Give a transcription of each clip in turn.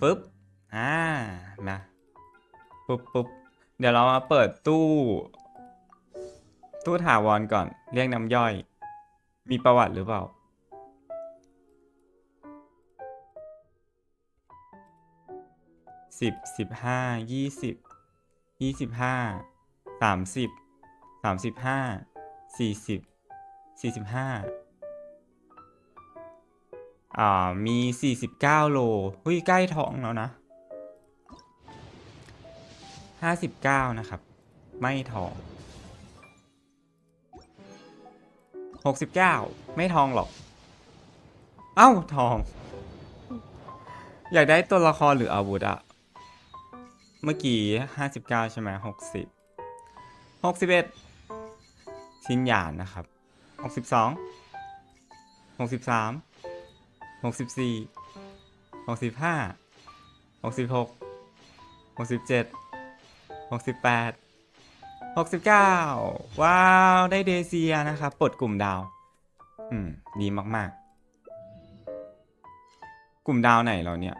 ปึ๊บ อ่ามาปุ๊บปุ๊บเดี๋ยวเรามาเปิดตู้ ตู้ถาวรก่อน เรียกน้ำย่อย มีประวัติหรือเปล่า สิบสิบห้า ยี่สิบ ยี่สิบห้า สามสิบ สามสิบห้า สี่สิบ สี่สิบห้า อ่ามี 49 โลเฮ้ยใกล้ท้องแล้วนะ 59 นะครับ ไม่ท้อง 69 ไม่ทองหรอก เอ้าทอง อยากได้ตัวละครหรืออาวุธอะเมื่อกี้ 59 ใช่ไหม60 61 ชิ้นหยานนะครับ 62 63 หกสิบสี่หกสิบห้าหกสิบหกหกสิบเจ็ดหกสิบแปดหกสิบเก้าว้าว ได้เดเซียนะครับปลดกลุ่มดาว อืม ดีมากๆ กลุ่มดาวไหนเราเนี่ย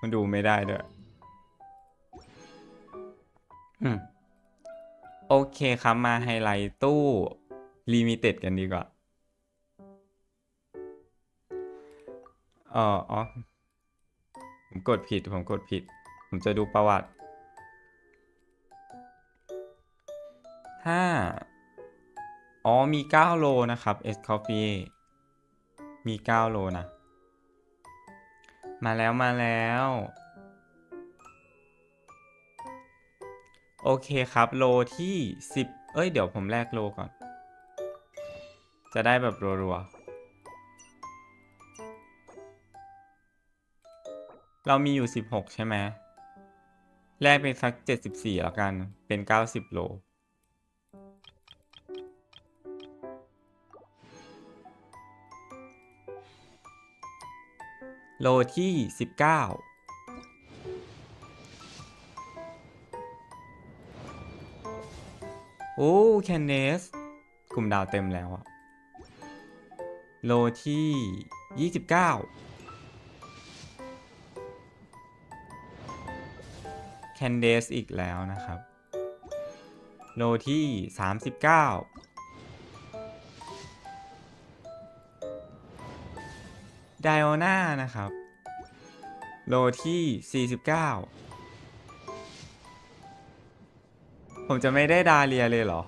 มันดูไม่ได้ด้วยอืม โอเคครับ มาไฮไลท์ตู้ลิมิเต็ดกันดีกว่า เอออ๋อ ผมกดผิด ผมกดผิด ผมจะดูประวัติห้าอ๋อ มี 9 โล นะครับ S Coffee มี 9 โล นะ มาแล้วมาแล้ว โอเคครับ โลที่ 10 เอ้ย เดี๋ยวผมแลกโลก่อน จะได้แบบรัวๆ เรามีอยู่ 16 ใช่ไหมแลกเป็นสัก 74แล้วกัน เป็น 90 โล โลที่ 19โอ้แคนเนสกลุ่มดาวเต็มแล้วอะโลที่ 29 แคนเดสอีกแล้วนะครับ โลที่ 39 ไดโอน่านะครับ โลที่ 49 ผมจะไม่ได้ดาเลียเลยเหรอ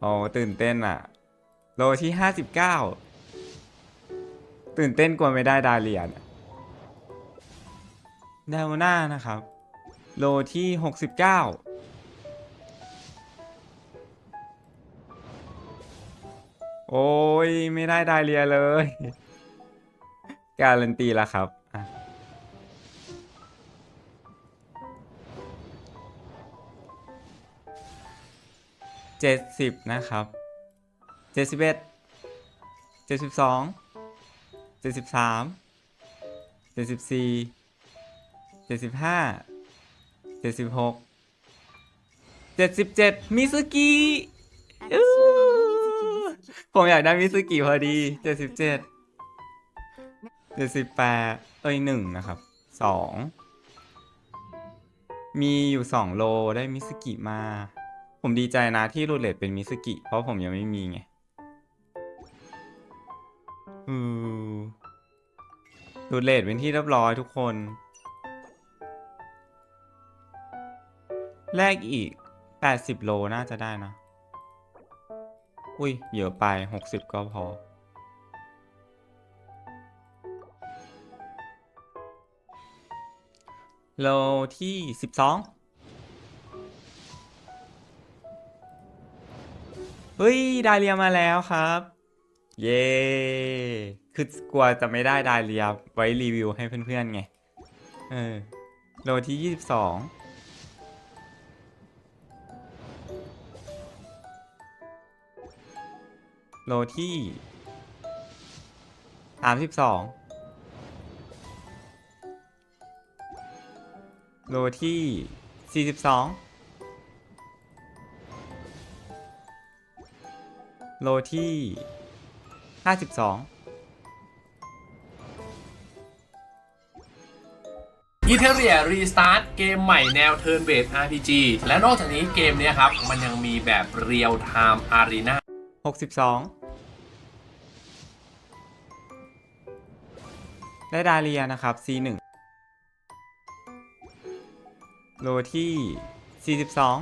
โอ้ตื่นเต้นอะโลที่ 59 ตื่นเต้นกว่าไม่ได้ดาเลียนไดโอน่านะครับ โลที่ 69 โอ้ย ไม่ได้ไดเลียเลย การันตีแล้วครับเจ็ดสิบนะครับเจ็ดสิบเอ็ดเจ็ดสิบสองเจ็ดสิบสามเจ็ดสิบสี่ เจ็ดสิบห้าเจ็ดสิบหกเจ็ดสิบเจ็ดมิสกิผมอยากได้มิสกิพอดีเจ็ดสิบเจ็ดเจ็ดสิบแปดเอ้ยหนึ่งนะครับสองมีอยู่สองโลได้มิสกิมา ผมดีใจนะที่รูเลตเป็นมิสกิ เพราะผมยังไม่มีไงอือรูเลตเป็นที่เรียบร้อยทุกคน แลกอีก 80 โลน่าจะได้นะ อุ้ยเยอะไป 60 ก็พอ โลที่ 12เฮ้ย ดาเลียมาแล้วครับ เย้คือกลัวจะไม่ได้ดาเลียไว้รีวิวให้เพื่อนๆไง เออ โลที่22 โลที่32โลที่42โลที่ห้าสิบสองอีเทเรียรีสตาร์ทเกมใหม่แนว Turn Based RPG และนอกจากนี้เกมนี้ครับ มันยังมีแบบเรียลไทม์อารีนา หกสิบสองได้ดาเรียนะครับ C หนึ่งโลที่สี่สิบสอง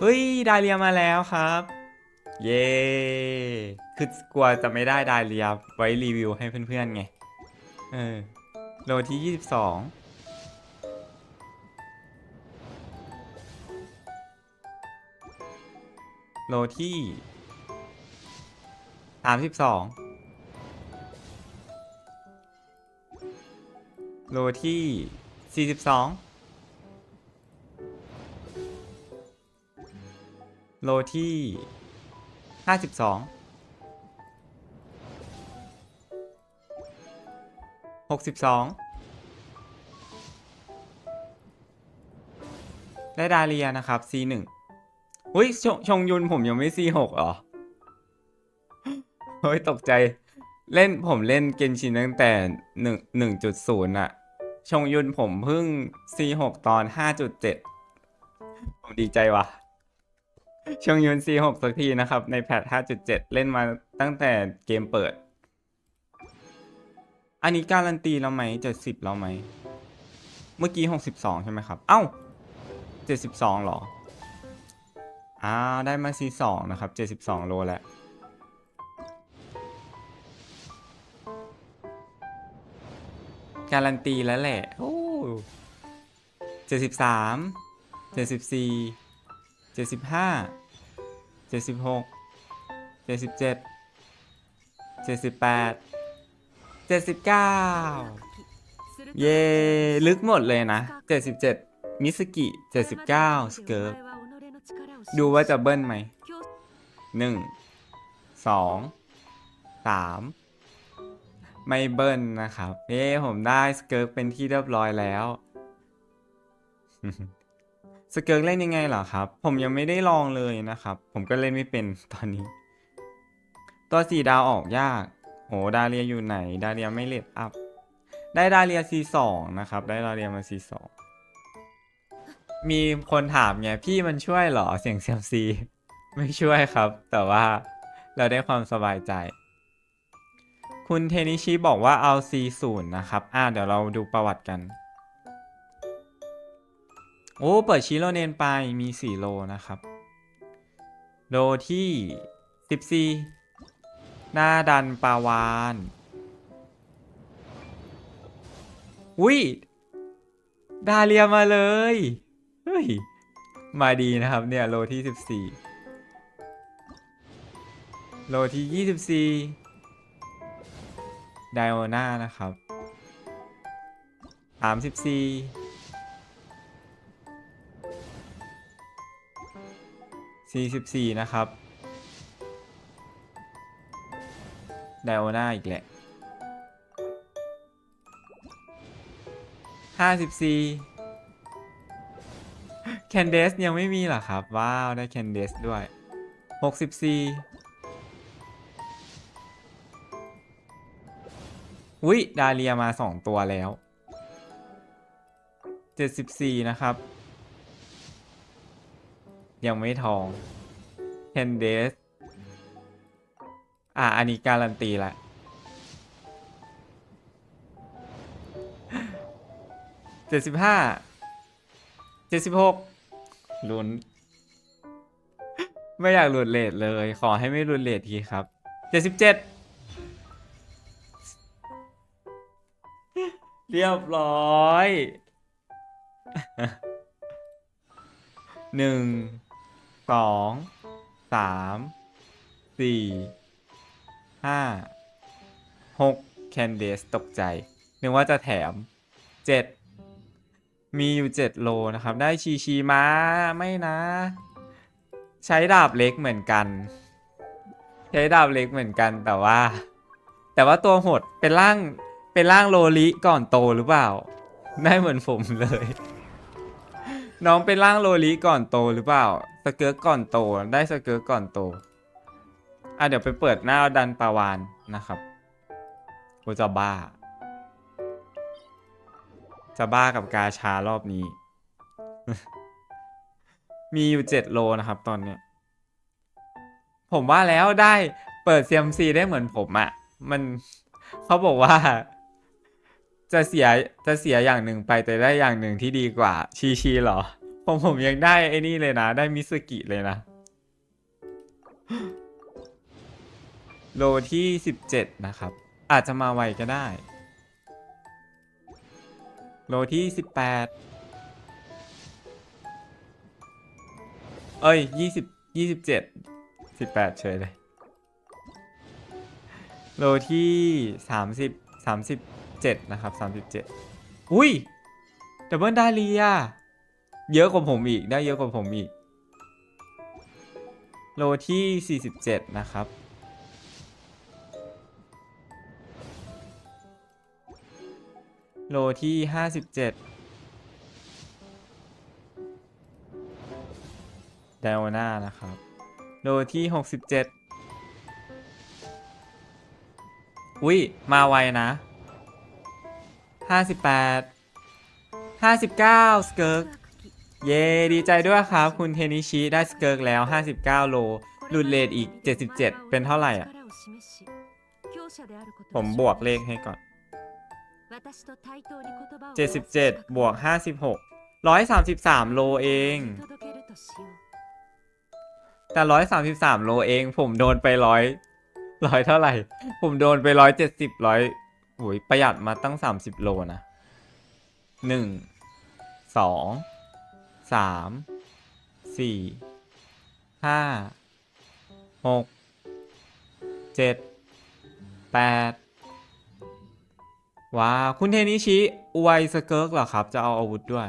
เฮ้ย ดาเรียมาแล้วครับ เย้ คือกลัวจะไม่ได้ดาเรียไว้รีวิวให้เพื่อนๆไง เออโลที่22โลที่32โลที่42โลที่52หกสิบสอง ได้ดาเรียนะครับ C หนึ่งอุ้ยชงชงยุนผมยังไม่ C หกเหรอ เฮ้ย ตกใจ เล่นผมเล่นเกนชินตั้งแต่หนึ่งหนึ่งจุดศูนย์อะชงยุนผมเพิ่ง C หกตอนห้าจุดเจ็ดผมดีใจว่ะ ชงยุน C หกสักทีนะครับ ในแพทห้าจุดเจ็ดเล่นมาตั้งแต่เกมเปิด อันนี้การันตีแล้วไหมเจ็ดสิบแล้วไหม เมื่อกี้หกสิบสองใช่ไหมครับ เอ้าเจ็ดสิบสองหรออ้าได้มาซีสองนะครับเจ็ดสิบสองโลแหละการันตีแล้วแหละ โอ้เจ็ดสิบสาม เจ็ดสิบสี่ เจ็ดสิบห้า เจ็ดสิบหก เจ็ดสิบเจ็ด เจ็ดสิบแปด เจ็ดสิบเก้าเย่ลึกหมดเลยนะเจ็ดสิบเจ็ดมิสกิเจ็ดสิบเก้าสเกิร์ฟดูว่าจะเบิ้ลไหมหนึ่งสองสามไม่เบิ้ลนะครับเย้ผมได้สเกิร์ฟเป็นที่เรียบร้อยแล้ว สเกิร์ฟเล่นยังไงเหรอครับ ผมยังไม่ได้ลองเลยนะครับ ผมก็เล่นไม่เป็นตอนนี้ ตัวสี่ดาวออกยาก โหดาเรียอยู่ไหน ดาเรียไม่เลดอัพ ได้ดาเรีย C2 นะครับ ได้ดาเรียมา C2 มีคนถามไงพี่มันช่วยหรอเสียงเซียมซีไม่ช่วยครับ แต่ว่าเราได้ความสบายใจ คุณเทนิชิบอกว่าเอา C0 นะครับ อ่าเดี๋ยวเราดูประวัติกัน โอ้ เปิดชิโรเนนไปมี 4 โลนะครับ โลที่ 14 หน้าดันปาวาน อุ้ย ดาเลียมาเลย เฮ้ย มาดีนะครับเนี่ย โลที่ 14 โลที่ 24 ไดโอน่านะครับ 34 44 นะครับ ไดโอน่าอีกแหละห้าสิบสี่แคนเดสยังไม่มีเหรอครับ ว้าว ได้แคนเดสด้วยหกสิบสี่อุ้ยดาเลียมาสองตัวแล้วเจ็ดสิบสี่นะครับ ยังไม่ทองแคนเดส อะอันนี้การันตีละเจ็ดสิบห้าเจ็ดสิบหกลุ้น ไม่อยากหลุดเลทเลย ขอให้ไม่หลุดเลททีครับเจ็ดสิบเจ็ดเรียบร้อยหนึ่งสองสามสี่ ห้าหกแคนเดสตกใจนึกว่าจะแถมเจ็ดมีอยู่7โลนะครับ ได้ชีชีมาไม่นะ ใช้ดาบเล็กเหมือนกัน ใช้ดาบเล็กเหมือนกันแต่ว่า แต่ว่าตัวหดเป็นร่างเป็นร่างโลลิก่อนโตหรือเปล่า ได้เหมือนผมเลย น้องเป็นร่างโลลิก่อนโตหรือเปล่า สเกิร์ตก่อนโต ได้สเกิร์ตก่อนโต อะเดี๋ยวไปเปิดหน้าดันปาวานนะครับกูจะบ้า จะบ้ากับกาชารอบนี้ มีอยู่เจ็ดโลนะครับตอนเนี้ย ผมว่าแล้วได้เปิด CMC ได้เหมือนผมอะ่ะ มันเขาบอกว่า จะเสียจะเสียอย่างหนึ่งไปแต่ได้อย่างหนึ่งที่ดีกว่า ชีชีเหรอ ผมผมยังได้ไอ้นี่เลยนะ ได้มิสกิเลยนะ โลที่ 17 นะครับ อาจจะมาไวก็ได้ โลที่ 18 เอ้ย 20 27 18 เฉยเลย โลที่ 30 37 นะครับ 37 อุ้ยดับเบิลดาเลียเยอะกว่าผมอีก ได้เยอะกว่าผมอีก โลที่ 47 นะครับ โลที่57ไดโอน่านะครับ โลที่67อุ้ย มาไวนะ58 59สเกิร์กเย้ดีใจด้วยครับ คุณเทนิชิได้สเกิร์กแล้ว 59 โลหลุดเลทอีก 77 เป็นเท่าไหร่อะ ผมบวกเลขให้ก่อน 77 บวก 56 133 โลเอง แต่ 133 โลเอง ผมโดนไปร้อยร้อยเท่าไหร่ ผมโดนไปร้อยเจ็ดสิบร้อยโอ้ยประหยัดมาตั้ง30โลนะหนึ่งสองสามสี่ห้าหกเจ็ดแปด ว้าวคุณเทนิชิไวยสเกิร์กเหรอครับ จะเอาอาวุธด้วย